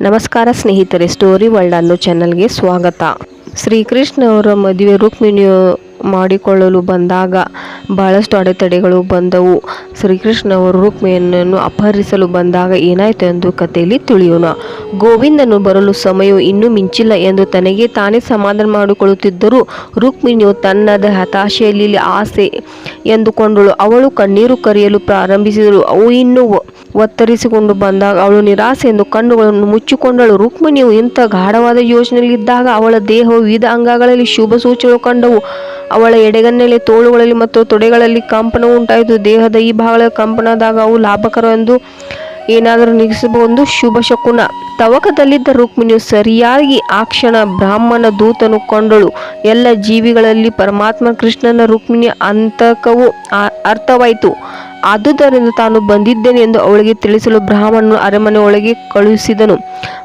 ನಮಸ್ಕಾರ ಸ್ನೇಹಿತರೆ story world ಅನ್ನೋ ಚಾನಲ್ಗೆ ಸ್ವಾಗತ. ಶ್ರೀಕೃಷ್ಣ ಅವರ ಮದುವೆ ರುಕ್ಮಿಣಿಯು ಮಾಡಿಕೊಳ್ಳಲು ಬಂದಾಗ ಬಹಳಷ್ಟು ಅಡೆತಡೆಗಳು ಬಂದವು. ಶ್ರೀಕೃಷ್ಣ ಅವರು ರುಕ್ಮಿಣಿಯನ್ನು ಅಪಹರಿಸಲು ಬಂದಾಗ ಏನಾಯಿತು ಎಂದು ಕಥೆಯಲ್ಲಿ ತಿಳಿಯೋಣ. ಗೋವಿಂದನು ಬರಲು ಸಮಯವು ಇನ್ನೂ ಮಿಂಚಿಲ್ಲ ಎಂದು ತನಗೆ ತಾನೇ ಸಮಾಧಾನ ಮಾಡಿಕೊಳ್ಳುತ್ತಿದ್ದರೂ ರುಕ್ಮಿಣಿಯು ತನ್ನದ ಹತಾಶೆಯಲ್ಲಿ ಆಸೆ ಎಂದುಕೊಂಡಳು. ಅವಳು ಕಣ್ಣೀರು ಕರೆಯಲು ಪ್ರಾರಂಭಿಸಿದಳು. ಅವು ಇನ್ನೂ ಒತ್ತರಿಸಿಕೊಂಡು ಬಂದಾಗ ಅವಳು ನಿರಾಸೆ ಎಂದು ಕಣ್ಣುಗಳನ್ನು ಮುಚ್ಚಿಕೊಂಡಳು. ರುಕ್ಮಿಣಿಯು ಇಂಥ ಗಾಢವಾದ ಯೋಚನೆಯಲ್ಲಿದ್ದಾಗ ಅವಳ ದೇಹವು ವಿವಿಧ ಅಂಗಗಳಲ್ಲಿ ಶುಭ ಸೂಚನೆ ಕಂಡವು. ಅವಳ ಎಡೆಗನ್ನೆಲೆ ತೋಳುಗಳಲ್ಲಿ ಮತ್ತು ತೊಡೆಗಳಲ್ಲಿ ಕಂಪನ ಉಂಟಾಯಿತು. ದೇಹದ ಈ ಭಾಗಗಳ ಕಂಪನದಾಗ ಅವು ಲಾಭಕರ ಎಂದು ಏನಾದರೂ ನಿಗಿಸಬಹುದು ಶುಭ ಶಕುನ. ತವಕದಲ್ಲಿದ್ದ ರುಕ್ಮಿಣಿಯು ಸರಿಯಾಗಿ ಆ ಕ್ಷಣ ಬ್ರಾಹ್ಮಣ ದೂತನು ಕೊಂಡಳು. ಎಲ್ಲ ಜೀವಿಗಳಲ್ಲಿ ಪರಮಾತ್ಮ ಕೃಷ್ಣನ ರುಕ್ಮಿಣಿಯ ಅಂತಕವು ಅರ್ಥವಾಯಿತು. ಆದುದರಿಂದ ತಾನು ಬಂದಿದ್ದೇನೆ ಎಂದು ಅವಳಿಗೆ ತಿಳಿಸಲು ಬ್ರಾಹ್ಮಣನು ಅರಮನೆ ಒಳಗೆ ಕಳುಹಿಸಿದನು.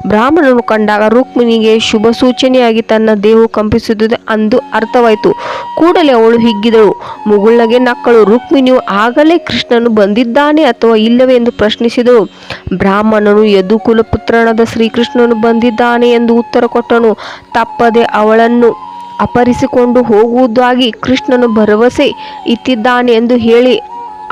ಬ್ರಾಹ್ಮಣನು ಕಂಡಾಗ ರುಕ್ಮಿಣಿಗೆ ಶುಭ ಸೂಚನೆಯಾಗಿ ತನ್ನ ದೇಹವು ಕಂಪಿಸುತ್ತದೆ ಅಂದು ಅರ್ಥವಾಯಿತು. ಕೂಡಲೇ ಅವಳು ಹಿಗ್ಗಿದಳು. ಮುಗುಳ್ನಗೆ ನಕ್ಕಳು. ರುಕ್ಮಿಣಿಯು ಆಗಲೇ ಕೃಷ್ಣನು ಬಂದಿದ್ದಾನೆ ಅಥವಾ ಇಲ್ಲವೇ ಎಂದು ಪ್ರಶ್ನಿಸಿದಳು. ಬ್ರಾಹ್ಮಣನು ಯದುಕುಲ ಪುತ್ರನಾದ ಶ್ರೀಕೃಷ್ಣನು ಬಂದಿದ್ದಾನೆ ಎಂದು ಉತ್ತರ ಕೊಟ್ಟನು. ತಪ್ಪದೆ ಅವಳನ್ನು ಅಪಹರಿಸಿಕೊಂಡು ಹೋಗುವುದಾಗಿ ಕೃಷ್ಣನು ಭರವಸೆ ಇತ್ತಿದ್ದಾನೆ ಎಂದು ಹೇಳಿ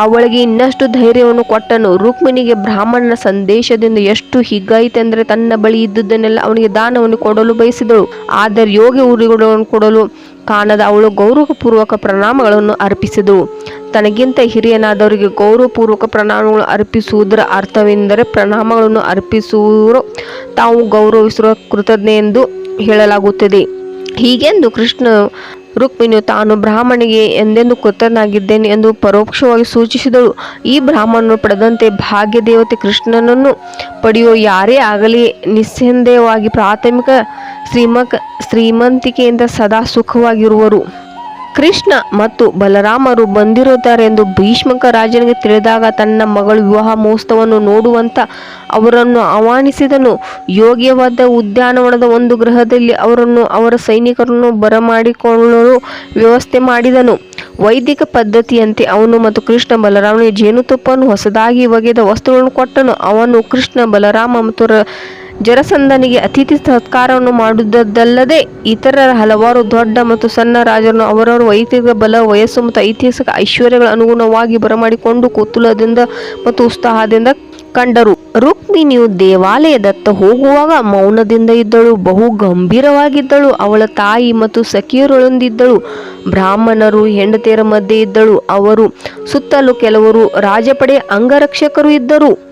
ಅವಳಿಗೆ ಇನ್ನಷ್ಟು ಧೈರ್ಯವನ್ನು ಕೊಟ್ಟನು. ರುಕ್ಮಿಣಿಗೆ ಬ್ರಾಹ್ಮಣನ ಸಂದೇಶದಿಂದ ಎಷ್ಟು ಹಿಗ್ಗಾಯಿತೆಂದರೆ ತನ್ನ ಬಳಿ ಇದ್ದುದನ್ನೆಲ್ಲ ಅವನಿಗೆ ದಾನವನ್ನು ಕೊಡಲು ಬಯಸಿದಳು. ಆದರೆ ಯೋಗಿ ಉರಿಗಳನ್ನು ಕೊಡಲು ಕಾಣದ ಅವಳು ಗೌರವಪೂರ್ವಕ ಪ್ರಣಾಮಗಳನ್ನು ಅರ್ಪಿಸಿದಳು. ತನಗಿಂತ ಹಿರಿಯನಾದವರಿಗೆ ಗೌರವಪೂರ್ವಕ ಪ್ರಣಾಮಗಳು ಅರ್ಪಿಸುವುದರ ಅರ್ಥವೆಂದರೆ ಪ್ರಣಾಮಗಳನ್ನು ಅರ್ಪಿಸುವರು ತಾವು ಗೌರವಿಸುವ ಕೃತಜ್ಞೆ ಎಂದು ಹೇಳಲಾಗುತ್ತದೆ. ಹೀಗೆಂದು ಕೃಷ್ಣ ರುಕ್ಮಿಣಿಯು ತಾನು ಬ್ರಾಹ್ಮಣಿಗೆ ಎಂದೆಂದು ಕೃತನಾಗಿದ್ದೇನೆ ಎಂದು ಪರೋಕ್ಷವಾಗಿ ಸೂಚಿಸಿದಳು. ಈ ಬ್ರಾಹ್ಮಣನು ಪಡೆದಂತೆ ಭಾಗ್ಯ ದೇವತೆ ಕೃಷ್ಣನನ್ನು ಪಡೆಯುವ ಯಾರೇ ಆಗಲಿ ನಿಸ್ಸಂದೇಹವಾಗಿ ಪ್ರಾಥಮಿಕ ಶ್ರೀಮಕ್ ಶ್ರೀಮಂತಿಕೆಯಿಂದ ಸದಾ ಸುಖವಾಗಿರುವರು. ಕೃಷ್ಣ ಮತ್ತು ಬಲರಾಮರು ಬಂದಿರುತ್ತಾರೆಂದು ಭೀಷ್ಮಕ ರಾಜನಿಗೆ ತಿಳಿದಾಗ ತನ್ನ ಮಗಳು ವಿವಾಹ ಮಹೋತ್ಸವವನ್ನು ನೋಡುವಂತ ಅವರನ್ನು ಆಹ್ವಾನಿಸಿದನು. ಯೋಗ್ಯವಾದ ಉದ್ಯಾನವನದ ಒಂದು ಗೃಹದಲ್ಲಿ ಅವರನ್ನು ಅವರ ಸೈನಿಕರನ್ನು ಬರಮಾಡಿಕೊಳ್ಳಲು ವ್ಯವಸ್ಥೆ ಮಾಡಿದನು. ವೈದಿಕ ಪದ್ಧತಿಯಂತೆ ಅವನು ಮತ್ತು ಕೃಷ್ಣ ಬಲರಾಮನಿಗೆ ಜೇನುತುಪ್ಪವನ್ನು ಹೊಸದಾಗಿ ಒಗೆದ ವಸ್ತುಗಳನ್ನು ಕೊಟ್ಟನು. ಅವನು ಕೃಷ್ಣ, ಬಲರಾಮ ಮತ್ತು ಜರಸಂಧನಿಗೆ ಅತಿಥಿ ಸತ್ಕಾರವನ್ನು ಮಾಡುವುದಲ್ಲದೆ ಇತರ ಹಲವಾರು ದೊಡ್ಡ ಮತ್ತು ಸಣ್ಣ ರಾಜರನ್ನು ಅವರವರ ವೈಯಕ್ತಿಕ ಬಲ, ವಯಸ್ಸು ಮತ್ತು ಐತಿಹಾಸಿಕ ಐಶ್ವರ್ಯಗಳ ಅನುಗುಣವಾಗಿ ಬರಮಾಡಿಕೊಂಡು ಕುತೂಹಲದಿಂದ ಮತ್ತು ಉತ್ಸಾಹದಿಂದ ಕಂಡರು. ರುಕ್ಮಿಣಿಯು ದೇವಾಲಯದತ್ತ ಹೋಗುವಾಗ ಮೌನದಿಂದ ಇದ್ದಳು, ಬಹು ಗಂಭೀರವಾಗಿದ್ದಳು. ಅವಳ ತಾಯಿ ಮತ್ತು ಸಖಿಯರೊಳಂದಿದ್ದಳು ಬ್ರಾಹ್ಮಣರು ಹೆಂಡತಿಯರ ಮಧ್ಯೆ ಇದ್ದಳು. ಅವರು ಸುತ್ತಲೂ ಕೆಲವರು ರಾಜಪಡೆ ಅಂಗರಕ್ಷಕರು ಇದ್ದರು.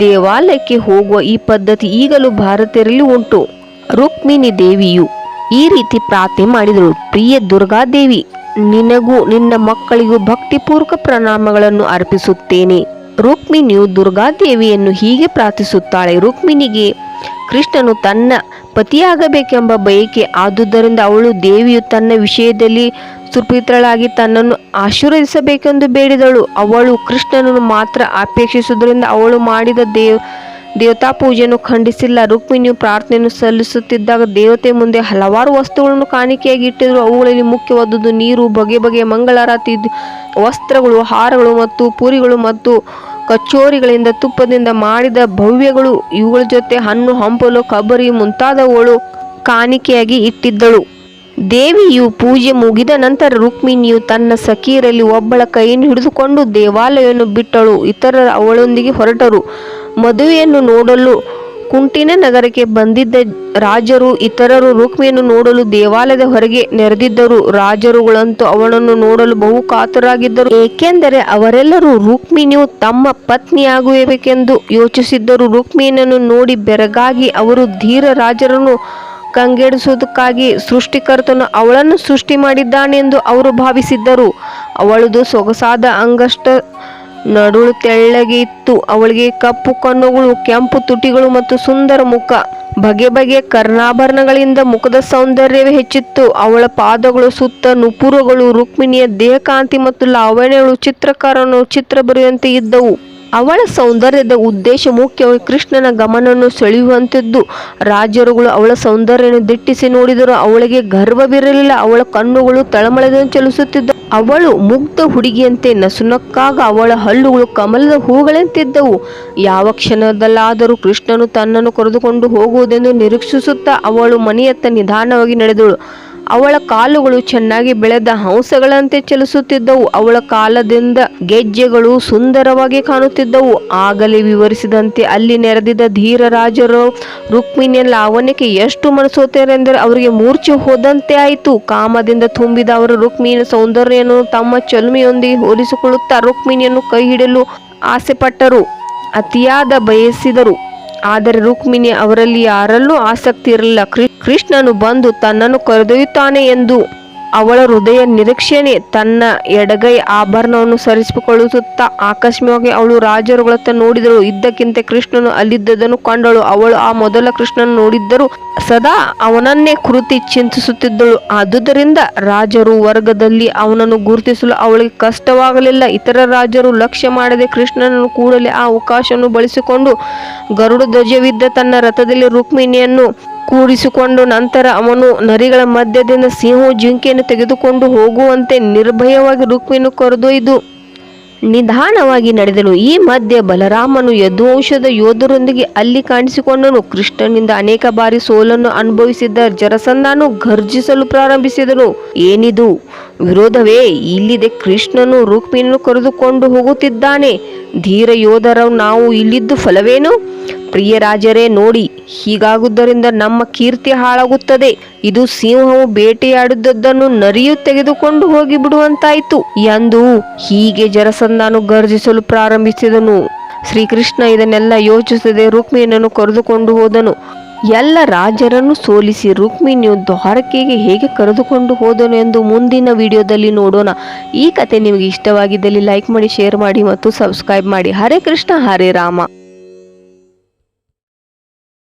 ದೇವಾಲಯಕ್ಕೆ ಹೋಗುವ ಈ ಪದ್ಧತಿ ಈಗಲೂ ಭಾರತೀಯರಲ್ಲಿ ಉಂಟು. ರುಕ್ಮಿಣಿ ದೇವಿಯು ಈ ರೀತಿ ಪ್ರಾರ್ಥನೆ ಮಾಡಿದಳು. ಪ್ರಿಯ ದುರ್ಗಾದೇವಿ, ನಿನಗೂ ನಿನ್ನ ಮಕ್ಕಳಿಗೂ ಭಕ್ತಿಪೂರ್ವಕ ಪ್ರಣಾಮಗಳನ್ನು ಅರ್ಪಿಸುತ್ತೇನೆ. ರುಕ್ಮಿಣಿಯು ದುರ್ಗಾದೇವಿಯನ್ನು ಹೀಗೆ ಪ್ರಾರ್ಥಿಸುತ್ತಾಳೆ. ರುಕ್ಮಿಣಿಗೆ ಕೃಷ್ಣನು ತನ್ನ ಪತಿಯಾಗಬೇಕೆಂಬ ಬಯಕೆ ಆದುದರಿಂದ ಅವಳು ದೇವಿಯು ತನ್ನ ವಿಷಯದಲ್ಲಿ ಸುಪ್ರೀತಳಾಗಿ ತನ್ನನ್ನು ಆಶೀರ್ವದಿಸಬೇಕೆಂದು ಬೇಡಿದಳು. ಅವಳು ಕೃಷ್ಣನನ್ನು ಮಾತ್ರ ಅಪೇಕ್ಷಿಸುವುದರಿಂದ ಅವಳು ಮಾಡಿದ ದೇವ್ ದೇವತಾ ಪೂಜೆಯನ್ನು ಖಂಡಿಸಿಲ್ಲ. ರುಕ್ಮಿಣಿಯು ಪ್ರಾರ್ಥನೆಯನ್ನು ಸಲ್ಲಿಸುತ್ತಿದ್ದಾಗ ದೇವತೆ ಮುಂದೆ ಹಲವಾರು ವಸ್ತುಗಳನ್ನು ಕಾಣಿಕೆಯಾಗಿ ಇಟ್ಟಿದ್ರು ಅವುಗಳಲ್ಲಿ ಮುಖ್ಯವಾದದ್ದು ನೀರು, ಬಗೆ ಬಗೆಯ ಮಂಗಳಾರತಿ, ವಸ್ತ್ರಗಳು, ಹಾರಗಳು ಮತ್ತು ಪೂರಿಗಳು ಮತ್ತು ಕಚೋರಿಗಳಿಂದ ತುಪ್ಪದಿಂದ ಮಾಡಿದ ಭವ್ಯಗಳು. ಇವುಗಳ ಜೊತೆ ಹಣ್ಣು, ಹಂಪಲು, ಕಬರಿ ಮುಂತಾದವುಗಳು ಕಾಣಿಕೆಯಾಗಿ ಇಟ್ಟಿದ್ದಳು. ದೇವಿಯು ಪೂಜೆ ಮುಗಿದ ನಂತರ ರುಕ್ಮಿಣಿಯು ತನ್ನ ಸಖಿಯರಲ್ಲಿ ಒಬ್ಬಳ ಕೈಯನ್ನು ಹಿಡಿದುಕೊಂಡು ದೇವಾಲಯವನ್ನು ಬಿಟ್ಟಳು. ಇತರ ಅವಳೊಂದಿಗೆ ಹೊರಟರು. ಮದುವೆಯನ್ನು ನೋಡಲು ಕುಂಟಿನ ನಗರಕ್ಕೆ ಬಂದಿದ್ದ ರಾಜರು, ಇತರರು ರುಕ್ಮಿಯನ್ನು ನೋಡಲು ದೇವಾಲಯದ ಹೊರಗೆ ನೆರೆದಿದ್ದರು. ರಾಜರುಗಳಂತೂ ಅವಳನ್ನು ನೋಡಲು ಬಹು ಕಾತರಾಗಿದ್ದರು. ಏಕೆಂದರೆ ಅವರೆಲ್ಲರೂ ರುಕ್ಮಿಣಿಯು ತಮ್ಮ ಪತ್ನಿಯಾಗಬೇಕೆಂದು ಯೋಚಿಸಿದ್ದರು. ರುಕ್ಮಿಣಿಯನ್ನು ನೋಡಿ ಬೆರಗಾಗಿ ಅವರು ಧೀರ ರಾಜರನ್ನು ಕಂಗೆಡಿಸುವುದಕ್ಕಾಗಿ ಸೃಷ್ಟಿಕರ್ತನು ಅವಳನ್ನು ಸೃಷ್ಟಿ ಮಾಡಿದ್ದಾನೆಂದು ಅವರು ಭಾವಿಸಿದ್ದರು. ಅವಳದು ಸೊಗಸಾದ ಅಂಗಷ್ಟ ನಡುಳು ತೆಳ್ಳಗೆ ಇತ್ತು ಅವಳಿಗೆ ಕಪ್ಪು ಕಣ್ಣುಗಳು, ಕೆಂಪು ತುಟಿಗಳು ಮತ್ತು ಸುಂದರ ಮುಖ. ಬಗೆ ಬಗೆ ಕರ್ಣಾಭರಣಗಳಿಂದ ಮುಖದ ಸೌಂದರ್ಯವೇ ಹೆಚ್ಚಿತ್ತು. ಅವಳ ಪಾದಗಳು ಸುತ್ತ ನುಪುರಗಳು, ರುಕ್ಮಿಣಿಯ ದೇಹಕಾಂತಿ ಮತ್ತು ಲಾವಣ್ಯಗಳು ಚಿತ್ರಕಾರನು ಚಿತ್ರ ಬರೆಯುವಂತೆ ಇದ್ದವು. ಅವಳ ಸೌಂದರ್ಯದ ಉದ್ದೇಶ ಮುಖ್ಯವಾಗಿ ಕೃಷ್ಣನ ಗಮನವನ್ನು ಸೆಳೆಯುವಂತಿದ್ದು ರಾಜರುಗಳು ಅವಳ ಸೌಂದರ್ಯವನ್ನು ದಿಟ್ಟಿಸಿ ನೋಡಿದರು ಅವಳಿಗೆ ಗರ್ವವಿರಲಿಲ್ಲ. ಅವಳ ಕಣ್ಣುಗಳು ತಳಮಳದ ಚಲಿಸುತ್ತಿದ್ದವು. ಅವಳು ಮುಗ್ಧ ಹುಡುಗಿಯಂತೆ ನಸುನಕ್ಕಾಗ ಅವಳ ಹಲ್ಲುಗಳು ಕಮಲದ ಹೂಗಳಂತಿದ್ದವು. ಯಾವ ಕ್ಷಣದಲ್ಲಾದರೂ ಕೃಷ್ಣನು ತನ್ನನ್ನು ಕರೆದುಕೊಂಡು ಹೋಗುವುದೆಂದು ನಿರೀಕ್ಷಿಸುತ್ತಾ ಅವಳು ಮನೆಯತ್ತ ನಿಧಾನವಾಗಿ ನಡೆದಳು. ಅವಳ ಕಾಲುಗಳು ಚೆನ್ನಾಗಿ ಬೆಳೆದ ಹಂಸಗಳಂತೆ ಚಲಿಸುತ್ತಿದ್ದವು. ಅವಳ ಕಾಲದಿಂದ ಗೆಜ್ಜೆಗಳು ಸುಂದರವಾಗಿ ಕಾಣುತ್ತಿದ್ದವು. ಆಗಲೇ ವಿವರಿಸಿದಂತೆ ಅಲ್ಲಿ ನೆರೆದಿದ್ದ ಧೀರರಾಜರು ರುಕ್ಮಿಣಿಯ ಲಾವಣ್ಯಕ್ಕೆ ಎಷ್ಟು ಮನಸೋತರೆಂದರೆ ಅವರಿಗೆ ಮೂರ್ಛೆ ಹೋದಂತೆ ಆಯಿತು. ಕಾಮದಿಂದ ತುಂಬಿದ ಅವರು ರುಕ್ಮಿಣಿಯ ಸೌಂದರ್ಯವನ್ನು ತಮ್ಮ ಚಲುಮೆಯೊಂದಿಗೆ ಹೋಲಿಸಿಕೊಳ್ಳುತ್ತಾ ರುಕ್ಮಿಣಿಯನ್ನು ಕೈ ಹಿಡಿಯಲು ಆಸೆಪಟ್ಟರು. ಅತಿಯಾದ ಬಯಸಿದರು. ಆದರೆ ರುಕ್ಮಿಣಿ ಅವರಲ್ಲಿ ಯಾರಲ್ಲೂ ಆಸಕ್ತಿ ಇರಲಿಲ್ಲ. ಕೃಷ್ಣನು ಬಂದು ತನ್ನನ್ನು ಕರೆದೊಯ್ಯುತ್ತಾನೆ ಎಂದು ಅವಳ ಹೃದಯ ನಿರೀಕ್ಷಣೆ ತನ್ನ ಎಡಗೈ ಆಭರಣವನ್ನು ಸರಿಸಿಕೊಳ್ಳುತ್ತಾ ಆಕಸ್ಮಿಕವಾಗಿ ಅವಳು ರಾಜರುಗಳತ್ತ ನೋಡಿದಳು. ಇದ್ದಕ್ಕಿಂತ ಕೃಷ್ಣನು ಅಲ್ಲಿದ್ದದನ್ನು ಕಂಡಳು. ಅವಳು ಆ ಮೊದಲ ಕೃಷ್ಣನು ನೋಡಿದ್ದರು ಸದಾ ಅವನನ್ನೇ ಕೃತಿ ಚಿಂತಿಸುತ್ತಿದ್ದಳು. ಆದುದರಿಂದ ರಾಜರು ವರ್ಗದಲ್ಲಿ ಅವನನ್ನು ಗುರುತಿಸಲು ಅವಳಿಗೆ ಕಷ್ಟವಾಗಲಿಲ್ಲ. ಇತರ ರಾಜರು ಲಕ್ಷ್ಯ ಮಾಡದೆ ಕೃಷ್ಣನನ್ನು ಕೂಡಲೇ ಆ ಅವಕಾಶವನ್ನು ಬಳಸಿಕೊಂಡು ಗರುಡ ಧ್ವಜವಿದ್ದ ತನ್ನ ರಥದಲ್ಲಿ ರುಕ್ಮಿಣಿಯನ್ನು ಕೂಡಿಸಿಕೊಂಡು ನಂತರ ಅವನು ನರಿಗಳ ಮಧ್ಯದಿಂದ ಸಿಂಹವು ಜಿಂಕೆಯನ್ನು ತೆಗೆದುಕೊಂಡು ಹೋಗುವಂತೆ ನಿರ್ಭಯವಾಗಿ ರುಕ್ಮಿಯನ್ನು ಕರೆದೊಯ್ದು ನಿಧಾನವಾಗಿ ನಡೆದನು ಈ ಮಧ್ಯೆ ಬಲರಾಮನು ಯದುವಂಶದ ಯೋಧರೊಂದಿಗೆ ಅಲ್ಲಿ ಕಾಣಿಸಿಕೊಂಡನು. ಕೃಷ್ಣನಿಂದ ಅನೇಕ ಬಾರಿ ಸೋಲನ್ನು ಅನುಭವಿಸಿದ್ದ ಜರಸಂದನು ಗರ್ಜಿಸಲು ಪ್ರಾರಂಭಿಸಿದನು ಏನಿದು? ವಿರೋಧವೇ, ಇಲ್ಲಿದೆ ಕೃಷ್ಣನು ರುಕ್ಮಿಯನ್ನು ಕರೆದುಕೊಂಡು ಹೋಗುತ್ತಿದ್ದಾನೆ. ಧೀರ ಯೋಧರ ನಾವು ಇಲ್ಲಿದ್ದು ಫಲವೇನು? ಪ್ರಿಯ ರಾಜರೇ ನೋಡಿ ಹೀಗಾಗುವುದರಿಂದ ನಮ್ಮ ಕೀರ್ತಿ ಹಾಳಾಗುತ್ತದೆ. ಇದು ಸಿಂಹವು ಬೇಟೆಯಾಡುವುದನ್ನು ನರಿಯು ತೆಗೆದುಕೊಂಡು ಹೋಗಿ ಬಿಡುವಂತಾಯಿತು ಎಂದು ಹೀಗೆ ಜರಸಂದನು ಗರ್ಜಿಸಲು ಪ್ರಾರಂಭಿಸಿದನು. ಶ್ರೀಕೃಷ್ಣ ಇದನ್ನೆಲ್ಲ ಯೋಚಿಸದೆ ರುಕ್ಮಿಣಿಯನ್ನು ಕರೆದುಕೊಂಡು ಹೋದನು. ಎಲ್ಲ ರಾಜರನ್ನು ಸೋಲಿಸಿ ರುಕ್ಮಿಣಿಯು ದ್ವಾರಕೆಗೆ ಹೇಗೆ ಕರೆದುಕೊಂಡು ಹೋದನು ಎಂದು ಮುಂದಿನ ವಿಡಿಯೋದಲ್ಲಿ ನೋಡೋಣ. ಈ ಕತೆ ನಿಮಗೆ ಇಷ್ಟವಾಗಿದ್ದಲ್ಲಿ ಲೈಕ್ ಮಾಡಿ, ಶೇರ್ ಮಾಡಿ ಮತ್ತು ಸಬ್ಸ್ಕ್ರೈಬ್ ಮಾಡಿ. ಹರೇ ಕೃಷ್ಣ, ಹರೇ ರಾಮ.